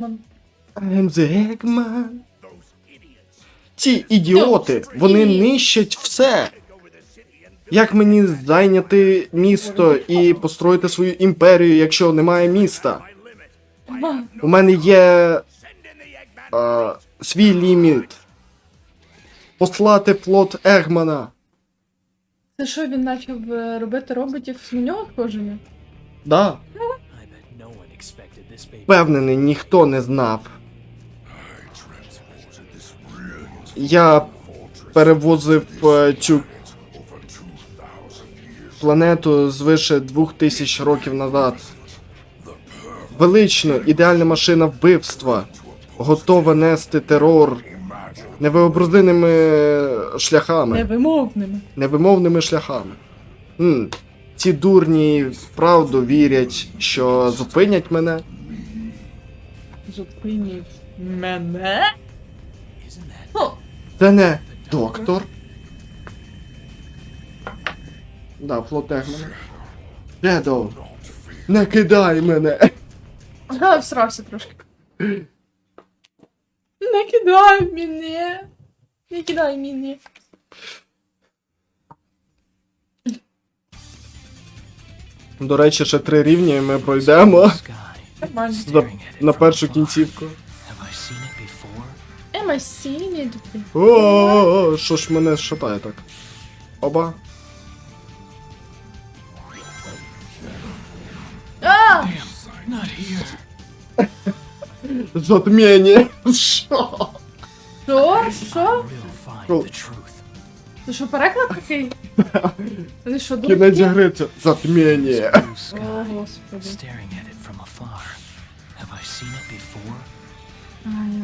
I'm the Eggman. Ці ідіоти, вони нищать все. Як мені зайняти місто і построїти свою імперію, якщо немає міста? У мене є е, свій ліміт. Послати флот Егмана. Це що він почав е, робити роботів на нього схожими? Да. Впевнений, ніхто не знав. Я перевозив е, цю планету звише двох тисяч років назад. Велично, ідеальна машина вбивства, готова нести терор невиобразеними шляхами, Невимовними. невимовними шляхами. м Ці дурні вправду вірять, що зупинять мене. Зупиніть мене? О, Це не доктор. Да, флот Егмана. Дедо, не кидай мене. ага, всрався трошки. Не кидай мене. Не кидай мене. До речі, ще три рівні і ми пройдемо? Нормально. за, на першу кінцівку. I seen? Am it? О, що ж мене шатає так? Оба. А! Затміння. Що? Що? Що? Це що, переклад такий? Ти що, Кінець дураки? гри це затміння. О, господи. Staring at it from afar. Have I seen it before? Ай-яй.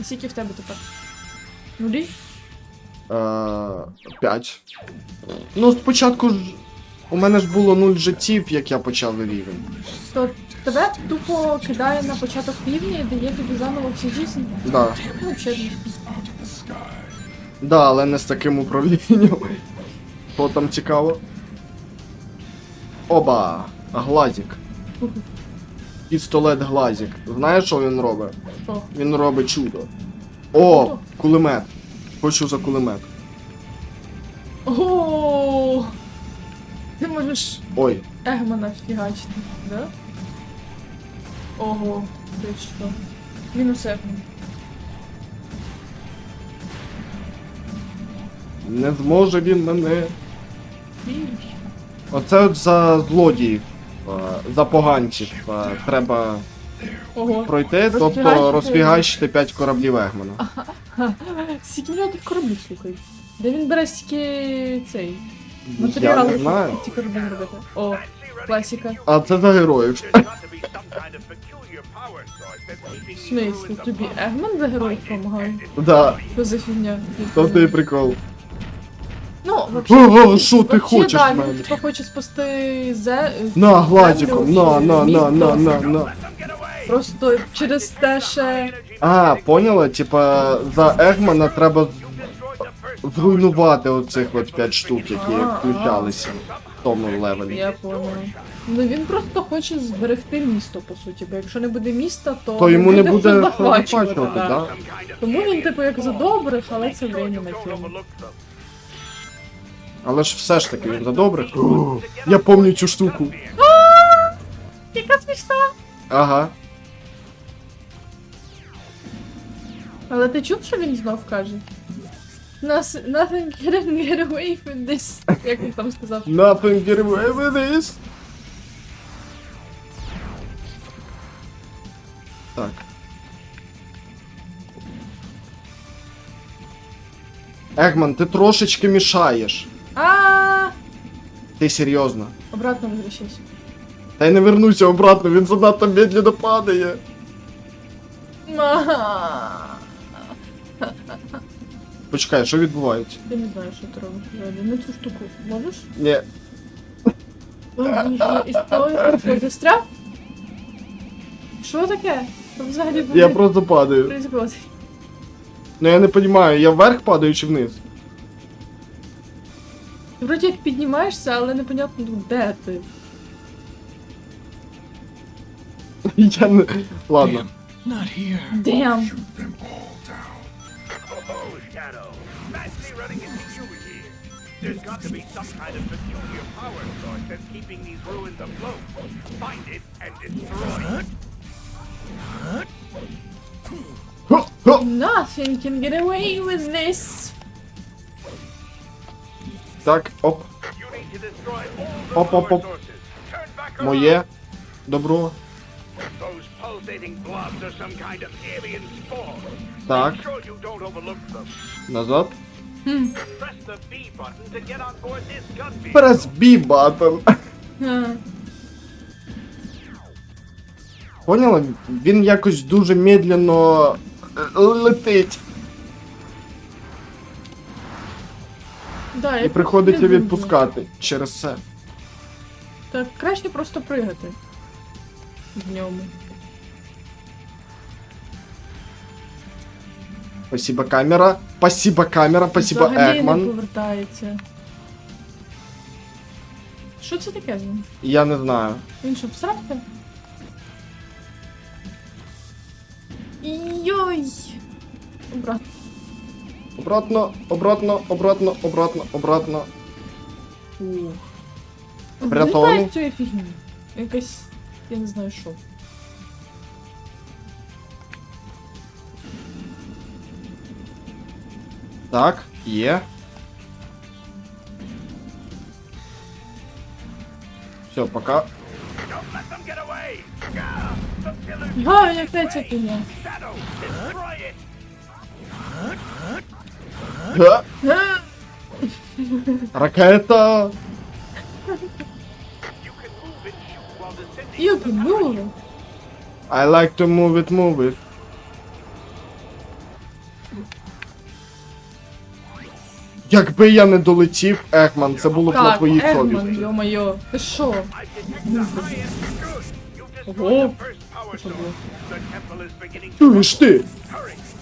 А скільки в тебе тепер? Нулі? Е, П'ять. Ну, спочатку ж. У мене ж було нуль життів, як я почав рівень. То тебе тупо кидає на початок рівня і дає тобі заново всі жизнь? Да. Ну, взагалі. Да, але не з таким управлінням. Що там цікаво? Оба! Глазік. Пістолет Глазік. Знаєш, що він робить? Що? Він робить чудо. О, кулемет. Хочу за кулемет. О, Ти можеш Ой, Егмана фігачити, да? Ого, ти що? Мінус Егман. Не зможе він мене. Оце от за злодіїв. За поганців. Треба Ого. пройти, тобто Розфігачити. розфігачити 5 кораблів Егмана. Скільки в нього тих кораблів, слухай? Де він бере стільки цей Я не знаю. ці кораблі робити? О, класіка. А це за героїв. В смислі, тобі Егман за героїв допомагає? Да, Що за фігня? то ти прикол. Ну, що ти хочеш да, в мене? типа хоче спасти зе... На, гладіком, на, на, на, на, на, на. Просто через те, що... А, поняла? Типа, за Егмана треба зруйнувати оцих от 5 штук, які А, включалися в тому левелі. Я поняла. Ну він просто хоче зберегти місто, по суті, бо якщо не буде міста, то, То йому не буде захвачувати, захвачувати, да. да? Тому він, типу, як за добрих, але це временно тема. Але ж все ж таки він за добрих. Я пам'ятаю цю штуку. Яка смішна! Ага. Але ти чув, що він знов каже? Нас nothing can get away from this. Як він там сказав? Nothing get away with this. Так. Егман, ти трошечки мішаєш. А Ти серйозно. обратно возвращайся. Та й не вернуся обратно, він занадто медленно падає. Почекай, що відбувається? Я не знаю, що ти робиш. взагалі. На цю штуку можеш? Ні. Боже, і що? Що, таке? Що взагалі Я просто падаю. Ну я не розумію, я вверх падаю чи вниз? Вроді як піднімаєшся, але непонятно, ну, де ти. Я не. Ладно. Not here. Damn. Oh, Shadow. Fancy running into you here. There's got to be some kind of peculiar power source that's keeping these ruins afloat. Find it and destroy it. Хо, хо. Nothing can get away with this. Turn back around. моє. Добро. Так, назад. The B button. Поняла? Він якось дуже медленно е, летить. Да, І приходиться відпускати через це. Так краще просто пригати. В ньому. Спасибо, камера. Спасибо, камера. Спасибо, Взагалі не Егман. повертається. Що це таке з ним? Я не знаю. Він що, всрався? Йой! Обратно. Обратно, обратно, обратно, обратно, обратно. Ух. Врятований. Вилітає з цієї фігні. Якась. Я не знаю що. Так, є. Все, пока. Don't let them get away. Gah! The killer Га, яка ця фігня? It. Га! Ракета! You can move move. I like to move it, move it. Якби я не долетів, Егман, це було б на Так, твоїй Егман, совісті. йо-моє. Ти що? Ого. Що було? Чуєш ти? Hurry,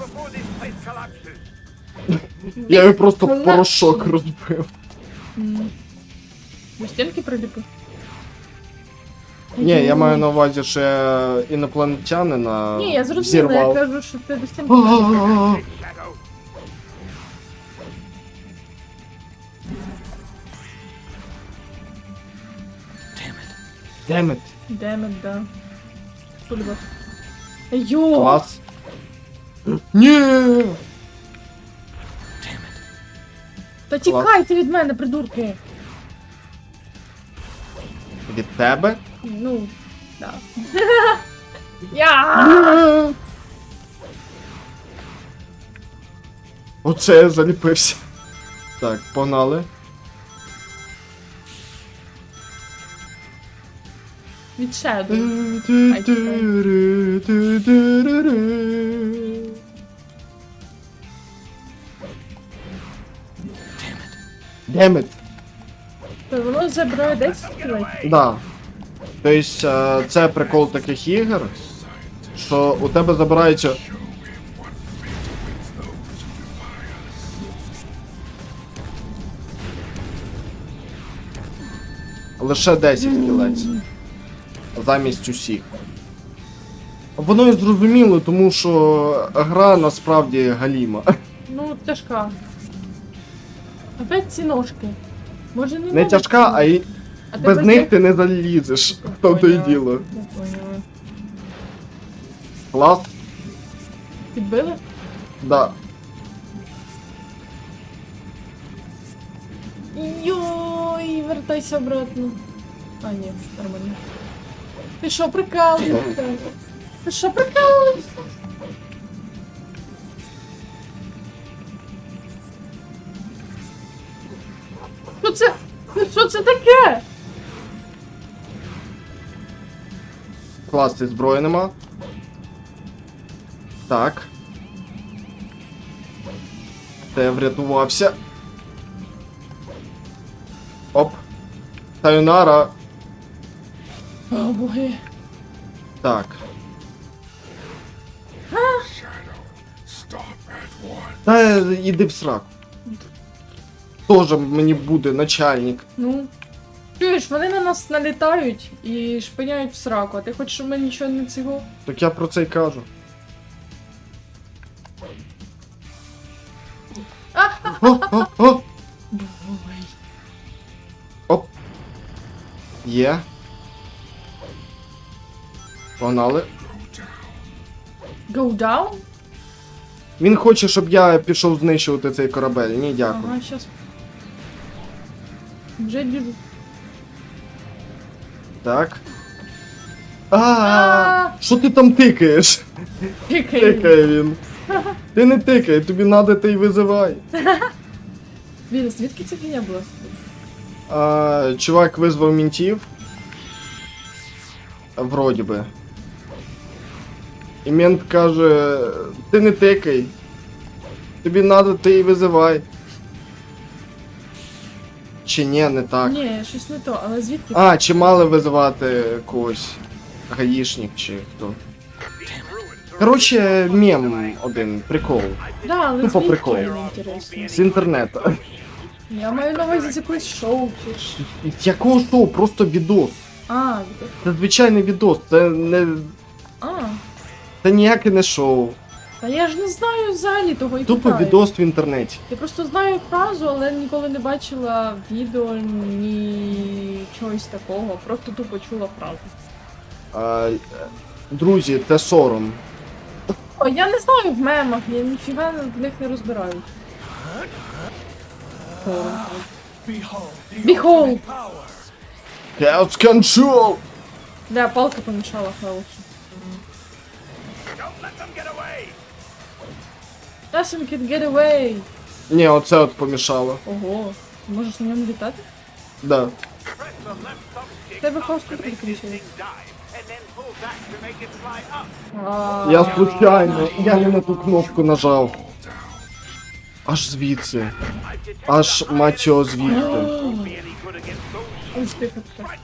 before this place collapses. Я його просто в порошок розбив. До стінки приліпив? Ні, я маю на увазі, що я інопланетянина Ні, я зрозуміла, я взірвав. кажу, що ти до стінки. Damn. Damn it. Демет, да. Пульба. Йо! Клас. Ні! Та тікайте від мене, придурки! Від тебе? Ну, да. Я! Оце я заліпився. Так, погнали. Від шеду. Damn it. Воно забирає 10 кілей. Да. Тобто, е, це прикол таких ігор, що у тебе забирається. Лише 10 кілець. Замість усіх. Воно і зрозуміло, тому що гра насправді галіма. Ну, тяжка. Опять ці ножки. Може не Не надо тяжка, ці- а й А без них ти не залізеш. В тому то й Поняла. діло. Я поняла. Клас? Підбили? Да. Йой, вертайся обратно. А, ні, нормально. Ти що, прикалуєшся? Ти що, прикалуєшся? Класти зброї нема. Так. Те врятувався. Оп. Тайонара. О, боги. Так. Та іди в сраку. Тоже мені буде начальник. Ну чуєш, вони на нас налітають і шпиняють в сраку, а ти хочеш, щоб ми нічого не цього. Так я про це й кажу. О, о, о! Оп. Є. Погнали. Go down? Він хоче, щоб я пішов знищувати цей корабель. Ні, дякую. Ага, щас. Вже біжу. Так. А, що ти там тикаєш? Тикай. Тикає він. Ти не тикай, тобі надо ти й визивай. Він, звідки ця фігня була? А, чувак визвав мінтів. Вроді би. І мент каже, ти не тикай. Тобі надо, ти й визивай. Чи ні, не так. Ні, щось не то, але звідки? А, чи мали визивати когось? Гаїшник чи хто. Коротше, мем один, прикол. Да, але Тупо звідки прикол. інтересно. З інтернету. Я маю на увазі з якоїсь шоу чи ж. Якого шоу? Просто відос. А, Це звичайний відос, це не. а. Це ніяке не шоу. Та я ж не знаю взагалі того і Тупо питаю. відос в інтернеті. Я просто знаю фразу, але ніколи не бачила відео ні чогось такого. Просто тупо чула фразу. А, друзі, це сором. О, я не знаю в мемах, я ніфіга в них не розбираюсь. Behold! Chaos Control! Да, палка помішала хаосу. Don't let them get away! Nothing can get away! Ні, оце от помішало. Ого, ти можеш на ньому літати? Да. Press the left thumbstick Тебе up хаос to тут make this підключили. thing dive, and then pull back to make it fly up. А, Я случайно, я не на ту кнопку нажав. Аж звідси. I've detected Аж мать його звідси. be any good against those Ось тихо так. Fight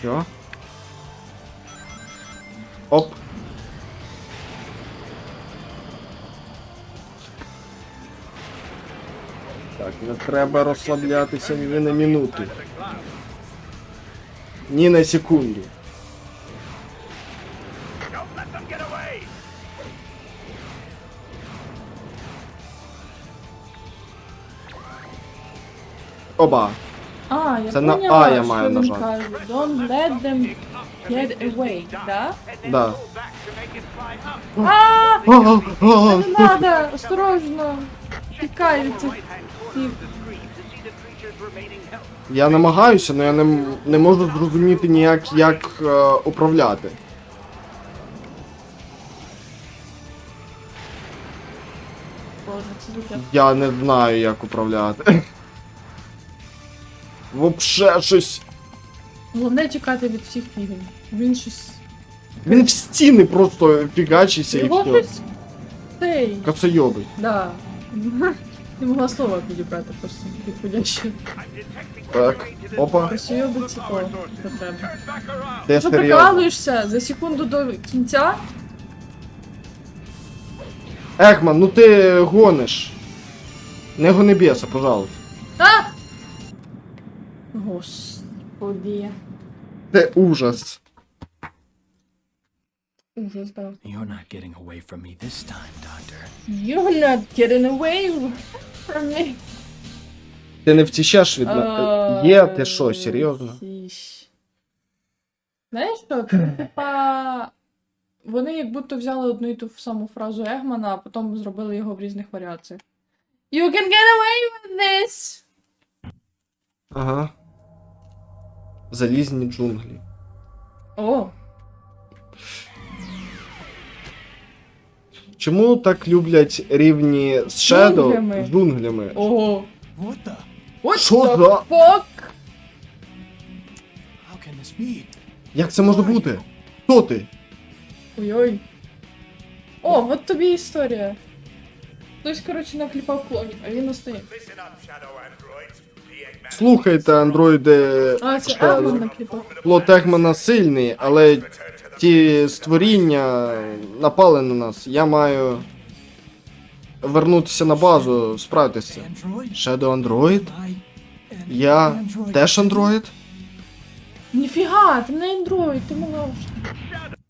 Що? Оп. Так, не треба розслаблятися ні на минуту. Ні на секунду. Оба. А, я Це на поняла, А я що маю він нажати. каже. Don't let them get away, да? Да. А, не надо, осторожно. Health. Я намагаюся, але я не, м- не можу зрозуміти ніяк, як е, управляти. Боже, це таке. Я не знаю, як управляти. Вообще щось. Головне тікати від всіх фігень. Він щось. Він в стіни просто фігачиться і Його все. щось. Цей. Кацайобий. Да. Не могла слова підібрати просто підходяще. Так, опа. Що треба. Turn back around. Ти Ну серйозно. прикалуєшся за секунду до кінця. Ехман, ну ти гониш. Не гони бєса, пожалуйста. А! Господи. Це ужас. Ужас, да. You're not getting away from me this time, Doctor. You're not getting away from me. Ти не втічеш від мене. Є, ти що, серйозно? Знаєш що, це типа. Вони як будто взяли одну і ту саму фразу Егмана, а потім зробили його в різних варіаціях. You can get away with this! Ага. Залізні джунглі. О, Чому так люблять рівні з Shadow Джунглями. з джунглями? ого. What the? What Що the за- fuck? How can this be? Як це може бути? Хто ти? Ой-ой. О, от тобі історія. Хтось, коротше, накліпав клонів, а він остає. Listen up, Shadow Androids. Слухайте, андроїди. А, це накліпав. Плот Егмана сильний, але ті створіння напали на нас. Я маю вернутися на базу, справитися. Android? Shadow Android? Я теж андроїд? Ніфіга, ти не андроїд, ти малаш.